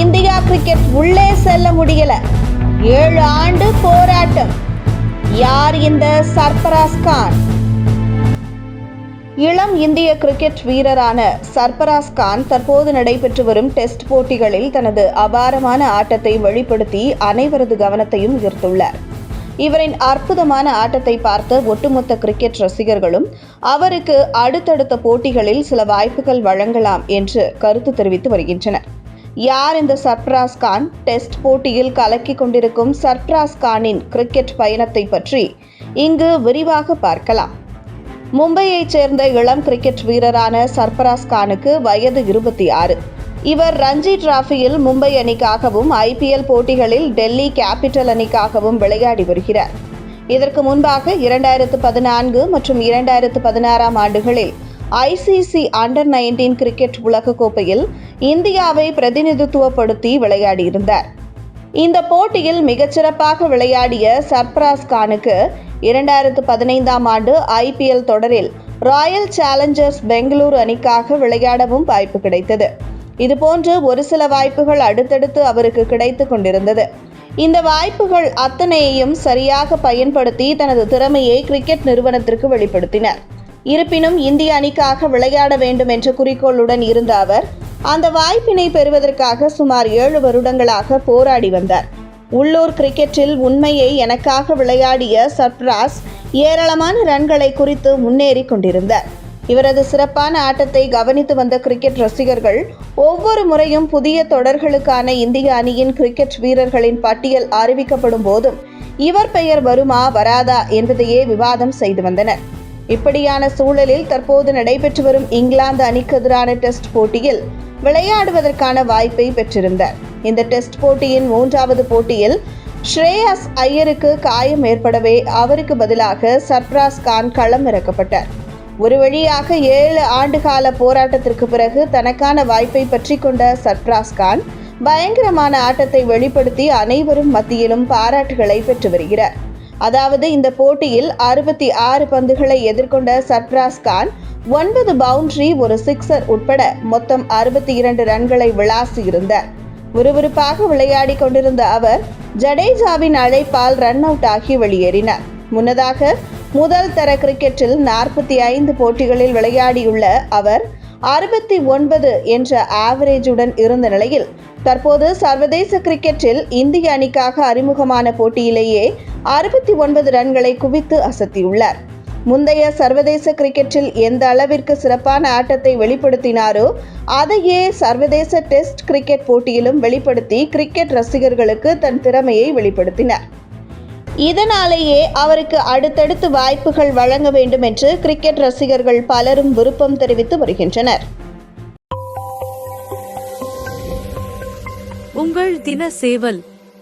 India cricket உள்ளே செல்ல முடியல. ஏழு ஆண்டு போராட்டம். யார் இந்த சர்பராஸ் கான்? இளம் இந்திய கிரிக்கெட் வீரரான சர்பராஸ் கான் தற்போது நடைபெற்று வரும் டெஸ்ட் போட்டிகளில் தனது அபாரமான ஆட்டத்தை வெளிப்படுத்தி அனைவரது கவனத்தையும் ஈர்த்துள்ளார். இவரின் அற்புதமான ஆட்டத்தை பார்த்த ஒட்டுமொத்த கிரிக்கெட் ரசிகர்களும் அவருக்கு அடுத்தடுத்த போட்டிகளில் சில வாய்ப்புகள் வழங்கலாம் என்று கருத்து தெரிவித்து வருகின்றனர். யார் இந்த சர்ப்ராஸ் கான்? டெஸ்ட் போட்டியில் கலக்கி கொண்டிருக்கும் சர்ப்ராஸ் கானின் கிரிக்கெட் பயணத்தை பற்றி இங்கு விரிவாக பார்க்கலாம். மும்பையைச் சேர்ந்த இளம் கிரிக்கெட் வீரரான சர்பராஸ் கானுக்கு வயது இருபத்தி ஆறு. இவர் ரஞ்சி டிராஃபியில் மும்பை அணிக்காகவும் ஐபிஎல் போட்டிகளில் டெல்லி கேபிட்டல் அணிக்காகவும் விளையாடி வருகிறார். இதற்கு முன்பாக இரண்டாயிரத்து பதினான்கு மற்றும் இரண்டாயிரத்து பதினாறாம் ஆண்டுகளில் ஐசிசி அண்டர் நைன்டீன் கிரிக்கெட் உலகக்கோப்பையில் இந்தியாவை பிரதிநிதித்துவப்படுத்தி விளையாடியிருந்தார். இந்த போட்டியில் மிகச்சிறப்பாக விளையாடிய சர்ப்ராஸ் கானுக்கு இரண்டாயிரத்து பதினைந்தாம் ஆண்டு ஐபிஎல் தொடரில் ராயல் சேலஞ்சர்ஸ் பெங்களூரு அணிக்காக விளையாடவும் வாய்ப்பு கிடைத்தது. இதுபோன்று ஒரு சில வாய்ப்புகள் அடுத்தடுத்து அவருக்கு கிடைத்து கொண்டிருந்தது. இந்த வாய்ப்புகள் அத்தனையையும் சரியாக பயன்படுத்தி தனது திறமையை கிரிக்கெட் நிறுவனத்திற்கு வெளிப்படுத்தினார். இருப்பினும் இந்திய அணிக்காக விளையாட வேண்டும் என்ற குறிக்கோளுடன் இருந்த அவர் அந்த வாய்ப்பினை பெறுவதற்காக சுமார் ஏழு வருடங்களாக போராடி வந்தார். உள்ளூர் கிரிக்கெட்டில் உண்மையை எனக்காக விளையாடிய சர்ப்ராஸ் ஏராளமான ரன்களை குறித்து முன்னேறி கொண்டிருந்தார். இவரது சிறப்பான ஆட்டத்தை கவனித்து வந்த கிரிக்கெட் ரசிகர்கள் ஒவ்வொரு முறையும் புதிய தொடர்களுக்கான இந்திய அணியின் கிரிக்கெட் வீரர்களின் பட்டியல் அறிவிக்கப்படும் போதும் இவர் பெயர் வருமா வராதா என்பதையே விவாதம் செய்து வந்தனர். இப்படியான சூழலில் தற்போது நடைபெற்று வரும் இங்கிலாந்து அணிக்கு எதிரான டெஸ்ட் போட்டியில் விளையாடுவதற்கான வாய்ப்பை பெற்றிருந்தார். இந்த டெஸ்ட் போட்டியின் மூன்றாவது போட்டியில் ஸ்ரேயாஸ் ஐயருக்கு காயம் ஏற்படவே அவருக்கு பதிலாக சர்ப்ராஸ் கான் களம் இறக்கப்பட்டார். ஒரு வழியாக ஏழு ஆண்டுகால போராட்டத்திற்கு பிறகு தனக்கான வாய்ப்பை பற்றி கொண்ட சர்ப்ராஸ் கான் பயங்கரமான ஆட்டத்தை வெளிப்படுத்தி அனைவரும் மத்தியிலும் பாராட்டுகளை பெற்று வருகிறார். அதாவது இந்த போட்டியில் அறுபத்தி ஆறு பந்துகளை எதிர்கொண்ட சர்ப்ராஸ் கான் ஒன்பது பவுண்டரி ஒரு சிக்ஸர் உட்பட மொத்தம் அறுபத்தி இரண்டு ரன்களை விளாசியிருந்தார். விறுவிறுப்பாக விளையாடி கொண்டிருந்த அவர் ஜடேஜாவின் அழைப்பால் ரன் அவுட் ஆகி வெளியேறினார். முன்னதாக முதல் தர கிரிக்கெட்டில் நாற்பத்தி ஐந்து போட்டிகளில் விளையாடியுள்ள அவர் அறுபத்தி ஒன்பது என்ற ஆவரேஜுடன் இருந்த நிலையில் தற்போது சர்வதேச கிரிக்கெட்டில் இந்திய அணிக்காக அறிமுகமான போட்டியிலேயே அறுபத்தி ஒன்பது ரன்களை குவித்து அசத்தியுள்ளார். முந்தைய சர்வதேச கிரிக்கெட்டில் எந்த அளவிற்கு சிறப்பான ஆட்டத்தை வெளிப்படுத்தினாரோ அதையே சர்வதேச டெஸ்ட் கிரிக்கெட் போட்டியிலும் வெளிப்படுத்தி கிரிக்கெட் ரசிகர்களுக்கு தன் திறமையை வெளிப்படுத்தினார். இதனாலேயே அவருக்கு அடுத்தடுத்து வாய்ப்புகள் வழங்க வேண்டும் என்று கிரிக்கெட் ரசிகர்கள் பலரும் விருப்பம் தெரிவித்து வருகின்றனர். உங்கள் தின சேவல்